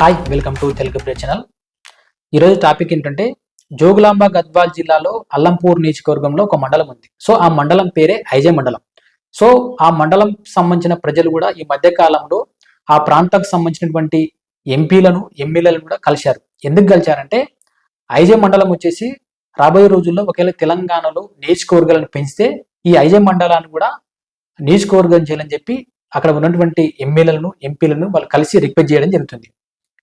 Hi welcome to Telugu pray channel. ఈరోజు topic ఏంటంటే జోగులాంబ గద్వాల్ జిల్లాలో అల్లంపూర్ నియోజకవర్గంలో ఒక మండలం ఉంది. సో ఆ మండలం పేరే ఐజే మండలం. సో ఆ మండలం సంబంధించిన ప్రజలు కూడా ఈ మధ్య కాలంలో ఆ ప్రాంతానికి సంబంధించినటువంటి ఎంపీలను ఎమ్మెల్యేలను కూడా కలిశారు. ఎందుకు కలిశారంటే ఐజే మండలం వచ్చేసి రాబోయే రోజుల్లో ఒకవేళ తెలంగాణలో నియోజకవర్గాలను పెంచితే ఈ ఐజే మండలాన్ని కూడా నియోజకవర్గం చేయాలని చెప్పి అక్కడ ఉన్నటువంటి ఎమ్మెల్యేలను ఎంపీలను వాళ్ళు కలిసి రిక్వెస్ట్ చేయడం జరుగుతుంది.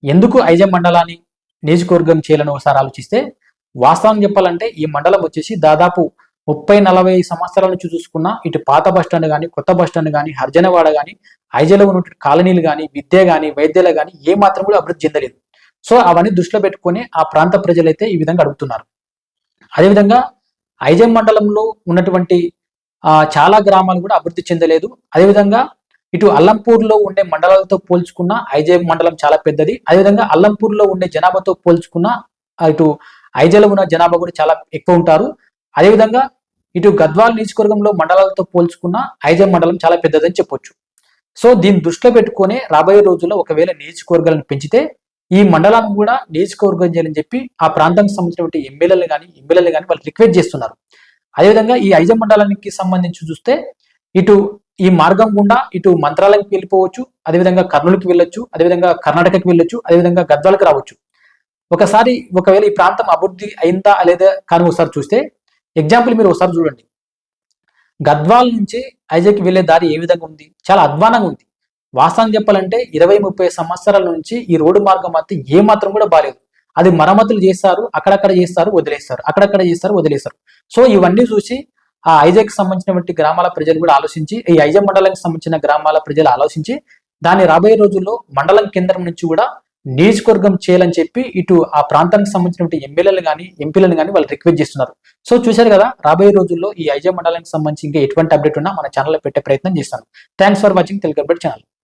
ఎందుకు ఐజం మండలాన్ని నియోజకవర్గం చేయాలని ఒకసారి ఆలోచిస్తే వాస్తవం చెప్పాలంటే ఈ మండలం వచ్చేసి దాదాపు ముప్పై నలభై సంవత్సరాల నుంచి చూసుకున్న ఇటు పాత బస్టాండ్ కానీ కొత్త బస్టాండ్ కానీ హర్జనవాడ కానీ ఐజలో ఉన్న కాలనీలు కానీ విద్య కానీ వైద్యాలు కానీ ఏ మాత్రం కూడా అభివృద్ధి చెందలేదు. సో అవన్నీ దృష్టిలో పెట్టుకొని ఆ ప్రాంత ప్రజలైతే ఈ విధంగా అడుగుతున్నారు. అదేవిధంగా ఐజం మండలంలో ఉన్నటువంటి చాలా గ్రామాలు కూడా అభివృద్ధి చెందలేదు. అదేవిధంగా ఇటు అల్లంపూర్లో ఉండే మండలాలతో పోల్చుకున్న ఐజే మండలం చాలా పెద్దది. అదేవిధంగా అల్లంపూర్లో ఉండే జనాభాతో పోల్చుకున్న ఇటు ఐజేలో ఉన్న జనాభా కూడా చాలా ఎక్కువ ఉంటారు. అదేవిధంగా ఇటు గద్వాల్ నియోజకవర్గంలో మండలాలతో పోల్చుకున్న ఐజే మండలం చాలా పెద్దదని చెప్పొచ్చు. సో దీన్ని దృష్టిలో పెట్టుకొని రాబోయే రోజుల్లో ఒకవేళ నియోజకవర్గాలను పెంచితే ఈ మండలాన్ని కూడా నియోజకవర్గం చేయాలని చెప్పి ఆ ప్రాంతానికి సంబంధించినటువంటి ఎమ్మెల్యేలు కానీ ఎమ్మెల్యేలు కానీ వాళ్ళు రిక్వెస్ట్ చేస్తున్నారు. అదేవిధంగా ఈ ఐజ మండలానికి సంబంధించి చూస్తే ఇటు ఈ మార్గం గుండా ఇటు మంత్రాలకు వెళ్ళిపోవచ్చు అదేవిధంగా కర్నూలుకి వెళ్ళొచ్చు అదేవిధంగా కర్ణాటకకి వెళ్ళొచ్చు అదేవిధంగా గద్వాలకు రావచ్చు. ఒకసారి ఒకవేళ ఈ ప్రాంతం అభివృద్ధి అయిందా లేదా కానీ ఒకసారి చూస్తే ఎగ్జాంపుల్ మీరు ఒకసారి చూడండి. గద్వాల్ నుంచి ఐజాకి వెళ్ళే దారి ఏ విధంగా ఉంది? చాలా అధ్వానంగా ఉంది. వాస్తవం చెప్పాలంటే ఇరవై ముప్పై సంవత్సరాల నుంచి ఈ రోడ్డు మార్గం మాత్రం ఏ మాత్రం కూడా బాలేదు. అది మరమ్మతులు చేస్తారు అక్కడక్కడ చేస్తారు వదిలేస్తారు అక్కడక్కడ చేస్తారు వదిలేస్తారు. సో ఇవన్నీ చూసి ఆ ఐజాక్ సంబంధించినటువంటి గ్రామాల ప్రజలు కూడా ఆలోచించి ఈ ఐజా మండలానికి సంబంధించిన గ్రామాల ప్రజలు ఆలోచించి దాన్ని రాబోయే రోజుల్లో మండలం కేంద్రం నుంచి కూడా నియోజకవర్గం చేయాలని చెప్పి ఇటు ఆ ప్రాంతానికి సంబంధించినటువంటి ఎమ్మెల్యేలు కానీ ఎంపీలను కానీ వాళ్ళు రిక్వెస్ట్ చేస్తున్నారు. సో చూశారు కదా రాబోయే రోజుల్లో ఈ ఐజా మండలానికి సంబంధించి ఇంకా ఎటువంటి అప్డేట్ ఉన్నా మన ఛానల్లో పెట్టే ప్రయత్నం చేస్తాను. Thanks for watching Telugu update channel.